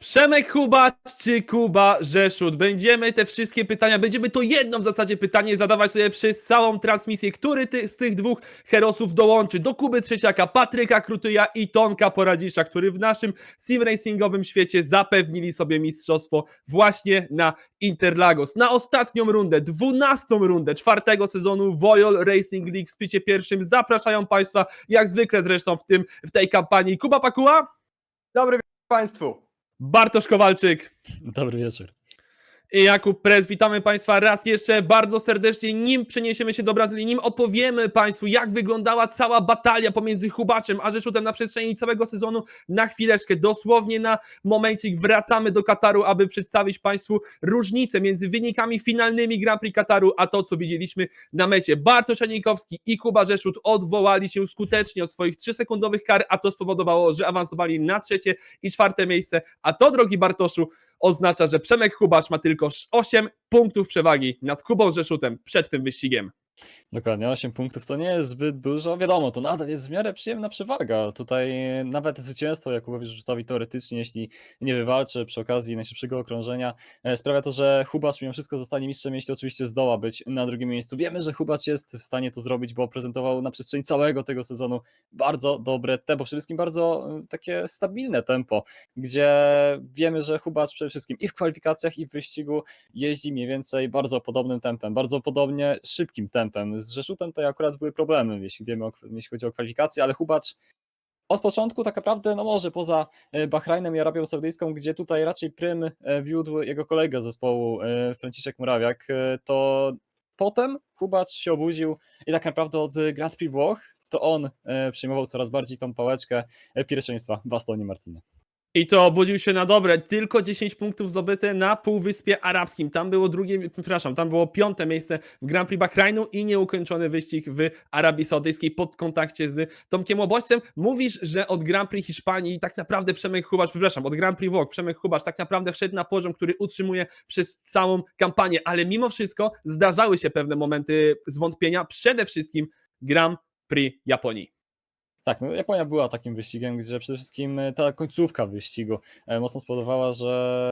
Przemek Hubacz czy Kuba Rzeszut? Będziemy te wszystkie pytania, będziemy to jedno w zasadzie pytanie zadawać sobie przez całą transmisję. Który ty, z tych dwóch herosów dołączy do Kuby Trzeciaka, Patryka Krutyja i Tomka Poradzisza, który w naszym sim racingowym świecie zapewnili sobie mistrzostwo właśnie na Interlagos. Na ostatnią rundę, dwunastą rundę czwartego sezonu Voyal Racing League w spicie pierwszym zapraszają Państwa, jak zwykle zresztą w, tym, w tej kampanii, Kuba Pakuła, Dobry wieczór Państwu. Bartosz Kowalczyk Dobry wieczór. Jakub Prez. Witamy Państwa raz jeszcze bardzo serdecznie. Nim przeniesiemy się do Brazylii, nim opowiemy Państwu, jak wyglądała cała batalia pomiędzy Hubaczem a Rzeszutem na przestrzeni całego sezonu, na chwileczkę, dosłownie na momencik wracamy do Kataru, aby przedstawić Państwu różnicę między wynikami finalnymi Grand Prix Kataru, a to, co widzieliśmy na mecie. Bartosz Janikowski i Kuba Rzeszut odwołali się skutecznie od swoich 3-sekundowych kar, a to spowodowało, że awansowali na trzecie i czwarte miejsce, a to, drogi Bartoszu, oznacza, że Przemek Hubacz ma tylko 8 punktów przewagi nad Kubą Rzeszutem przed tym wyścigiem. Dokładnie, 8 punktów to nie jest zbyt dużo. Wiadomo, to nadal jest w miarę przyjemna przewaga. Tutaj nawet zwycięstwo Jakubowi Rzutowi teoretycznie, jeśli nie wywalczy przy okazji najszybszego okrążenia, e, sprawia to, że Hubacz mimo wszystko zostanie mistrzem, jeśli oczywiście zdoła być na drugim miejscu. Wiemy, że Hubacz jest w stanie to zrobić, bo prezentował na przestrzeni całego tego sezonu bardzo dobre tempo, przede wszystkim bardzo e, takie stabilne tempo, gdzie wiemy, że Hubacz przede wszystkim i w kwalifikacjach, i w wyścigu jeździ mniej więcej bardzo podobnym tempem, bardzo podobnie szybkim tempem. Z Rzeszutem to akurat były problemy, jeśli, wiemy o, jeśli chodzi o kwalifikacje, ale Hubacz od początku tak naprawdę, no może poza e, Bahrajnem i Arabią Saudyjską, gdzie tutaj raczej prym e, wiódł jego kolega zespołu, e, Franciszek Murawiak, to potem Hubacz się obudził i tak naprawdę od Grand Prix Włoch to on przejmował coraz bardziej tą pałeczkę pierwszeństwa w Astonie Martinie. I to obudził się na dobre. Tylko 10 punktów zdobyte na Półwyspie Arabskim. Tam było drugie, przepraszam, tam było piąte miejsce w Grand Prix Bahrajnu i nieukończony wyścig w Arabii Saudyjskiej pod kontakcie z Tomkiem Łoboćcem. Mówisz, że od Grand Prix Hiszpanii tak naprawdę Przemek Hubacz, przepraszam, od Grand Prix Włoch Przemek Hubacz tak naprawdę wszedł na poziom, który utrzymuje przez całą kampanię, ale mimo wszystko zdarzały się pewne momenty zwątpienia, przede wszystkim Grand Prix Japonii. Tak, no Japonia była takim wyścigiem, gdzie przede wszystkim e, ta końcówka wyścigu e, mocno spowodowała, że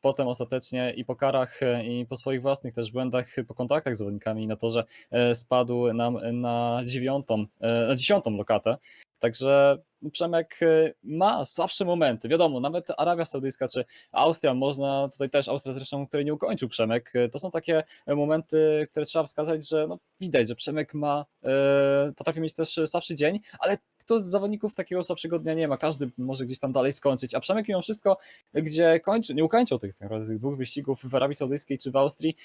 potem ostatecznie i po karach, e, i po swoich własnych też błędach, po kontaktach z zawodnikami na torze e, spadł nam na dziewiątą, na dziesiątą lokatę. Także Przemek e, ma słabsze momenty. Wiadomo, nawet Arabia Saudyjska czy Austria, można tutaj też, Austria zresztą, której nie ukończył Przemek, e, to są takie momenty, które trzeba wskazać, że no, widać, że Przemek ma, e, potrafi mieć też słabszy dzień, ale kto z zawodników takiego słabszego dnia nie ma, każdy może gdzieś tam dalej skończyć, a Przemek mimo wszystko, gdzie kończy, nie ukończył tych, tych dwóch wyścigów w Arabii Saudyjskiej czy w Austrii,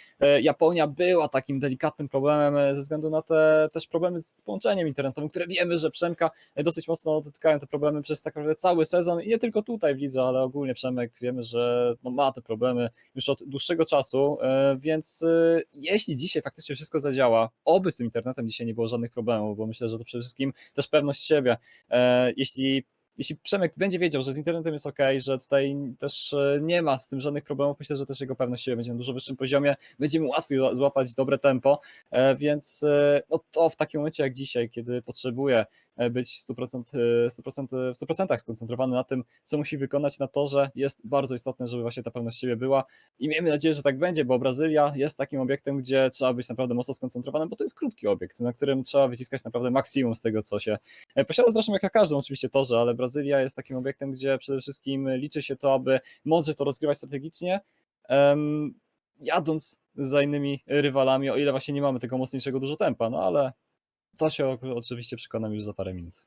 Japonia była takim delikatnym problemem ze względu na te też problemy z połączeniem internetowym, które wiemy, że Przemka dosyć mocno dotykają te problemy przez tak naprawdę cały sezon i nie tylko tutaj w lidze, ale ogólnie Przemek wiemy, że no, ma te problemy już od dłuższego czasu, e, więc e, jeśli dzisiaj faktycznie wszystko zadziała, oby z tym internetem dzisiaj nie było żadnych problemów, bo myślę, że to przede wszystkim też pewność siebie. E, Jeśli jeśli Przemek będzie wiedział, że z internetem jest ok, że tutaj też nie ma z tym żadnych problemów, myślę, że też jego pewność siebie będzie na dużo wyższym poziomie, będzie mu łatwiej zła- złapać dobre tempo, więc no to w takim momencie jak dzisiaj, kiedy potrzebuje być 100%, e, 100%, w 100% skoncentrowany na tym, co musi wykonać na torze, jest bardzo istotne, żeby właśnie ta pewność siebie była i miejmy nadzieję, że tak będzie, bo Brazylia jest takim obiektem, gdzie trzeba być naprawdę mocno skoncentrowanym, bo to jest krótki obiekt, na którym trzeba wyciskać naprawdę maksimum z tego, co się e, posiada. Zresztą jak na każdym oczywiście torze, ale Brazylia jest takim obiektem, gdzie przede wszystkim liczy się to, aby mądrze to rozgrywać strategicznie, jadąc za innymi rywalami, o ile właśnie nie mamy tego mocniejszego dużo tempa, no ale to się oczywiście przekonam już za parę minut.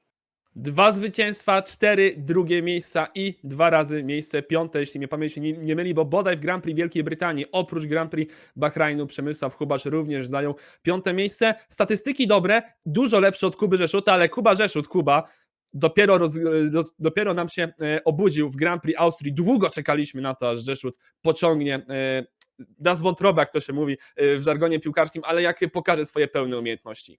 Dwa zwycięstwa, cztery drugie miejsca i dwa razy miejsce piąte, jeśli mnie pamięć nie, nie myli, bo bodaj w Grand Prix Wielkiej Brytanii, oprócz Grand Prix Bahrajnu, Przemysław Hubacz również zajął piąte miejsce. Statystyki dobre, dużo lepsze od Kuby Rzeszuta, ale Kuba Rzeszut, Kuba, dopiero, roz, roz, dopiero nam się e, obudził w Grand Prix Austrii. Długo czekaliśmy na to, aż Rzeszut pociągnie e, da z jak to się mówi e, w żargonie piłkarskim, ale jak pokaże swoje pełne umiejętności.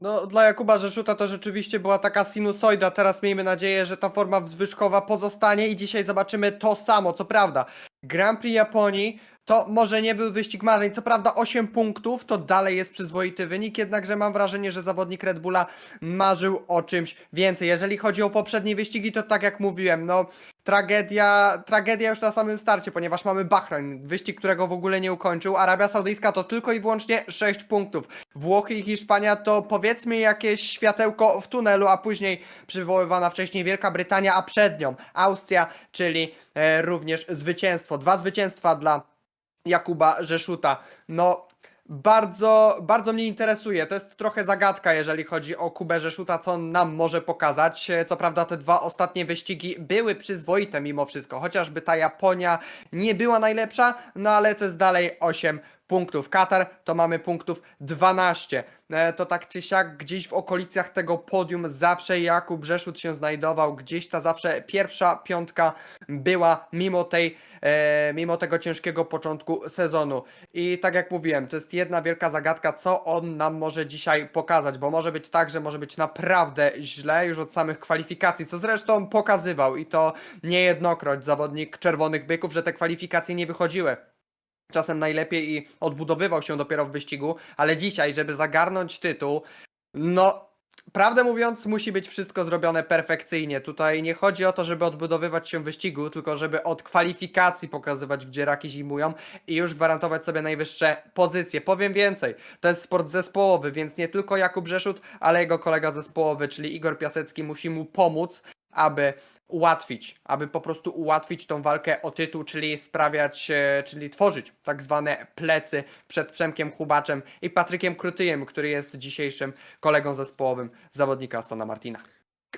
No, dla Jakuba Rzeszuta to rzeczywiście była taka sinusoida. Teraz miejmy nadzieję, że ta forma wzwyżkowa pozostanie i dzisiaj zobaczymy to samo. Co prawda, Grand Prix Japonii to może nie był wyścig marzeń. Co prawda 8 punktów to dalej jest przyzwoity wynik, jednakże mam wrażenie, że zawodnik Red Bulla marzył o czymś więcej. Jeżeli chodzi o poprzednie wyścigi, to tak jak mówiłem, no tragedia, tragedia już na samym starcie, ponieważ mamy Bahrain, wyścig, którego w ogóle nie ukończył. Arabia Saudyjska to tylko i wyłącznie 6 punktów. Włochy i Hiszpania to powiedzmy jakieś światełko w tunelu, a później przywoływana wcześniej Wielka Brytania, a przed nią Austria, czyli e, również zwycięstwo. Dwa zwycięstwa dla Jakuba Rzeszuta. No, bardzo, bardzo mnie interesuje. To jest trochę zagadka, jeżeli chodzi o Kubę Rzeszuta, co on nam może pokazać. E, Co prawda, te dwa ostatnie wyścigi były przyzwoite mimo wszystko, chociażby ta Japonia nie była najlepsza, no ale to jest dalej 8 punktów. Katar to mamy punktów 12. E, To tak czy siak gdzieś w okolicach tego podium zawsze Jakub Rzeszut się znajdował, gdzieś ta zawsze pierwsza piątka była mimo tej, e, mimo tego ciężkiego początku sezonu. I tak jak mówiłem, to jest jedna wielka zagadka, co on nam może dzisiaj pokazać, bo może być tak, że może być naprawdę źle już od samych kwalifikacji, co zresztą pokazywał i to niejednokroć zawodnik Czerwonych Byków, że te kwalifikacje nie wychodziły czasem najlepiej i odbudowywał się dopiero w wyścigu, ale dzisiaj, żeby zagarnąć tytuł, no. Prawdę mówiąc, musi być wszystko zrobione perfekcyjnie. Tutaj nie chodzi o to, żeby odbudowywać się w wyścigu, tylko żeby od kwalifikacji pokazywać, gdzie raki zimują i już gwarantować sobie najwyższe pozycje. Powiem więcej, to jest sport zespołowy, więc nie tylko Jakub Rzeszut, ale jego kolega zespołowy, czyli Igor Piasecki, musi mu pomóc, aby ułatwić, aby po prostu ułatwić tą walkę o tytuł, czyli sprawiać, e, czyli tworzyć tak zwane plecy przed Przemkiem Hubaczem i Patrykiem Krutyjem, który jest dzisiejszym kolegą zespołowym zawodnika Astona Martina.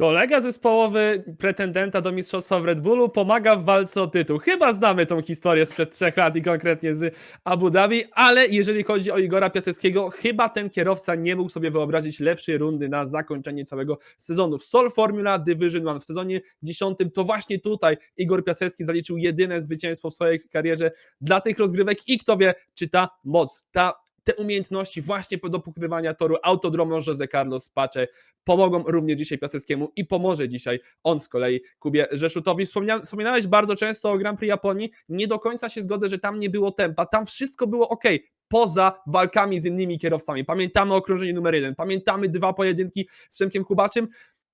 Kolega zespołowy pretendenta do mistrzostwa w Red Bullu pomaga w walce o tytuł. Chyba znamy tą historię sprzed trzech lat i konkretnie z Abu Dhabi, ale jeżeli chodzi o Igora Piaseckiego, chyba ten kierowca nie mógł sobie wyobrazić lepszej rundy na zakończenie całego sezonu. W Sol Formula Division One w sezonie 10 to właśnie tutaj Igor Piasecki zaliczył jedyne zwycięstwo w swojej karierze dla tych rozgrywek i kto wie, czy ta moc, ta te umiejętności właśnie do pokrywania toru autodromu Jose Carlos Pache pomogą również dzisiaj Piaseckiemu i pomoże dzisiaj on z kolei Kubie Rzeszutowi. Wspomnia, wspominałeś bardzo często o Grand Prix Japonii, nie do końca się zgodzę, że tam nie było tempa, tam wszystko było ok, poza walkami z innymi kierowcami. Pamiętamy okrążenie numer jeden, pamiętamy dwa pojedynki z Przemkiem Kubaczym,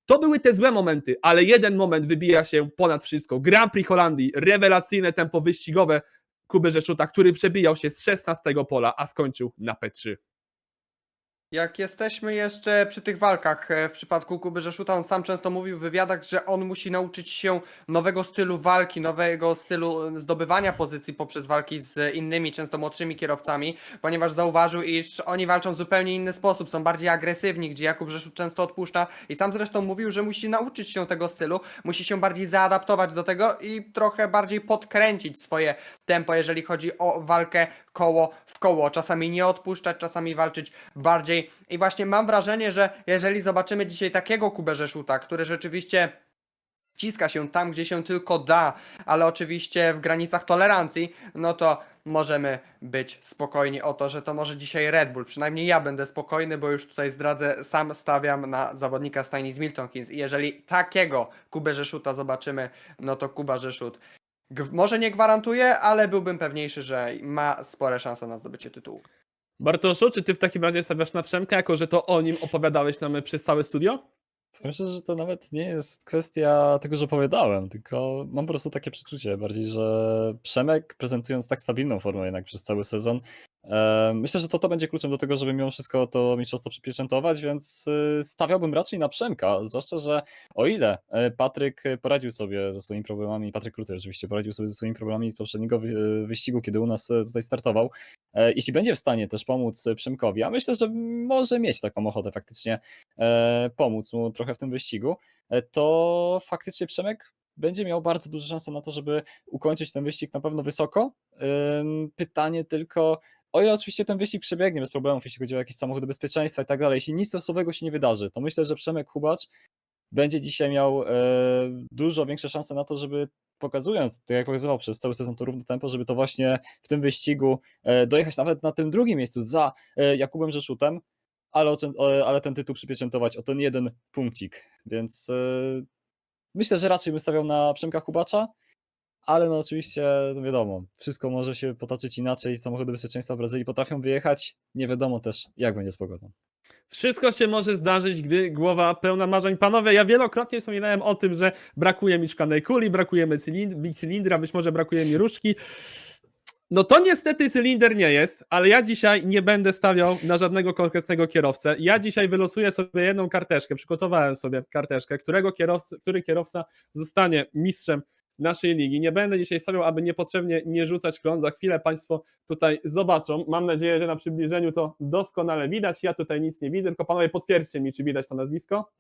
to były te złe momenty, ale jeden moment wybija się ponad wszystko. Grand Prix Holandii, rewelacyjne tempo wyścigowe Kuby Rzeszuta, który przebijał się z 16 pola, a skończył na P3. Jak jesteśmy jeszcze przy tych walkach, e, w przypadku Kuby Rzeszuta, on sam często mówił w wywiadach, że on musi nauczyć się nowego stylu walki, nowego stylu e, zdobywania pozycji poprzez walki z innymi, często młodszymi kierowcami, ponieważ zauważył, iż oni walczą w zupełnie inny sposób, są bardziej agresywni, gdzie Jakub Rzeszut często odpuszcza i sam zresztą mówił, że musi nauczyć się tego stylu, musi się bardziej zaadaptować do tego i trochę bardziej podkręcić swoje tempo, jeżeli chodzi o walkę koło w koło, czasami nie odpuszczać, czasami walczyć bardziej i właśnie mam wrażenie, że jeżeli zobaczymy dzisiaj takiego Kubę Rzeszuta, który rzeczywiście wciska się tam, gdzie się tylko da, ale oczywiście w granicach tolerancji, no to możemy być spokojni o to, że to może dzisiaj Red Bull. Przynajmniej ja będę spokojny, bo już tutaj zdradzę, sam stawiam na zawodnika Stajni Milton Keynes. I jeżeli takiego Kubę Rzeszuta zobaczymy, no to Kuba Rzeszut g- może nie gwarantuje, ale byłbym pewniejszy, że ma spore szanse na zdobycie tytułu. Bartoszu, czy ty w takim razie stawiasz na Przemka, jako że to o nim opowiadałeś nam przez całe studio? Myślę, że to nawet nie jest kwestia tego, że opowiadałem, tylko mam po prostu takie przeczucie bardziej, że Przemek prezentując tak stabilną formę jednak przez cały sezon, myślę, że to to będzie kluczem do tego, żeby mimo wszystko to mistrzostwo przypieczętować, więc y, stawiałbym raczej na Przemka, zwłaszcza, że o ile e, Patryk poradził sobie ze swoimi problemami, Patryk Kruty oczywiście poradził sobie ze swoimi problemami z poprzedniego wy- wyścigu, kiedy u nas e, tutaj startował, e, jeśli będzie w stanie też pomóc Przemkowi, a myślę, że może mieć taką ochotę faktycznie e, pomóc mu trochę w tym wyścigu, e, to faktycznie Przemek będzie miał bardzo duże szanse na to, żeby ukończyć ten wyścig na pewno wysoko. Pytanie tylko, o ile oczywiście ten wyścig przebiegnie bez problemów, jeśli chodzi o jakieś samochody bezpieczeństwa i tak dalej, jeśli nic losowego się nie wydarzy, to myślę, że Przemek Hubacz będzie dzisiaj miał e, dużo większe szanse na to, żeby pokazując, tak jak pokazywał przez cały sezon to równe tempo, żeby to właśnie w tym wyścigu e, dojechać nawet na tym drugim miejscu za e, Jakubem Rzeszutem, ale, ale ten tytuł przypieczętować o ten jeden punkcik. Więc e, myślę, że raczej bym stawiał na Przemka Kubacza, ale no oczywiście no wiadomo, wszystko może się potoczyć inaczej, samochody bezpieczeństwa w Brazylii potrafią wyjechać, nie wiadomo też jak będzie z pogodą. Wszystko się może zdarzyć, gdy głowa pełna marzeń. Panowie, ja wielokrotnie wspominałem o tym, że brakuje mi szklanej kuli, brakuje mi cylind- cylindra, być może brakuje mi różdżki. No to niestety cylinder nie jest, ale ja dzisiaj nie będę stawiał na żadnego konkretnego kierowcę. Ja dzisiaj wylosuję sobie jedną karteczkę, przygotowałem sobie karteczkę, którego kierowcy, który kierowca zostanie mistrzem naszej ligi. Nie będę dzisiaj stawiał, aby niepotrzebnie nie rzucać klon. Za chwilę Państwo tutaj zobaczą. Mam nadzieję, że na przybliżeniu to doskonale widać. Ja tutaj nic nie widzę, tylko panowie potwierdźcie mi, czy widać to nazwisko.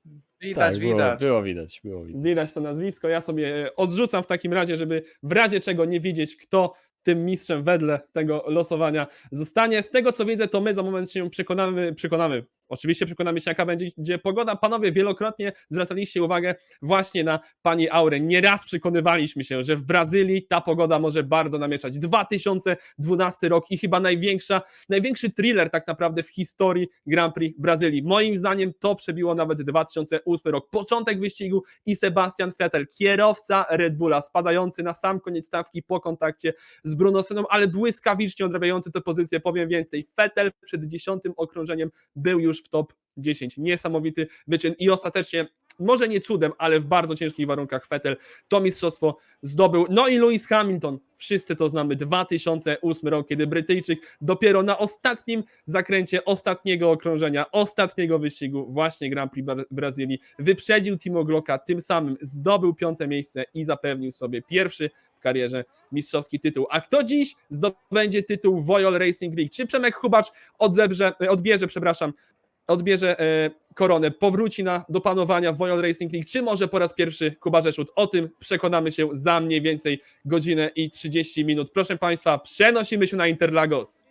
Widać, tak, było, widać. Było widać, było widać. Widać to nazwisko. Ja sobie e, odrzucam w takim razie, żeby w razie czego nie widzieć, kto tym mistrzem wedle tego losowania zostanie. Z tego co widzę, to my za moment się przekonamy, przekonamy. Oczywiście przekonamy się, jaka będzie pogoda. Panowie wielokrotnie zwracaliście uwagę właśnie na pani Aurę. Nieraz przekonywaliśmy się, że w Brazylii ta pogoda może bardzo namieszać. 2012 rok i chyba największa, największy thriller tak naprawdę w historii Grand Prix Brazylii. Moim zdaniem to przebiło nawet 2008 rok. Początek wyścigu i Sebastian Vettel, kierowca Red Bulla, spadający na sam koniec stawki po kontakcie z Bruno Senną, ale błyskawicznie odrabiający tę pozycję. Powiem więcej, Vettel przed dziesiątym okrążeniem był już w top 10. Niesamowity wyczyn i ostatecznie, może nie cudem, ale w bardzo ciężkich warunkach Vettel to mistrzostwo zdobył. No i Lewis Hamilton, wszyscy to znamy, 2008 rok, kiedy Brytyjczyk dopiero na ostatnim zakręcie ostatniego okrążenia, ostatniego wyścigu, właśnie Grand Prix Bra- Brazylii, wyprzedził Timo Glocka, tym samym zdobył piąte miejsce i zapewnił sobie pierwszy w karierze mistrzowski tytuł. A kto dziś zdobędzie tytuł Royal Racing League? Czy Przemek Hubacz odzebrze, odbierze, przepraszam, odbierze e, koronę, powróci na do panowania w Royal Racing League, czy może po raz pierwszy Kuba Rzeszut? O tym przekonamy się za mniej więcej godzinę i 30 minut. Proszę Państwa, przenosimy się na Interlagos.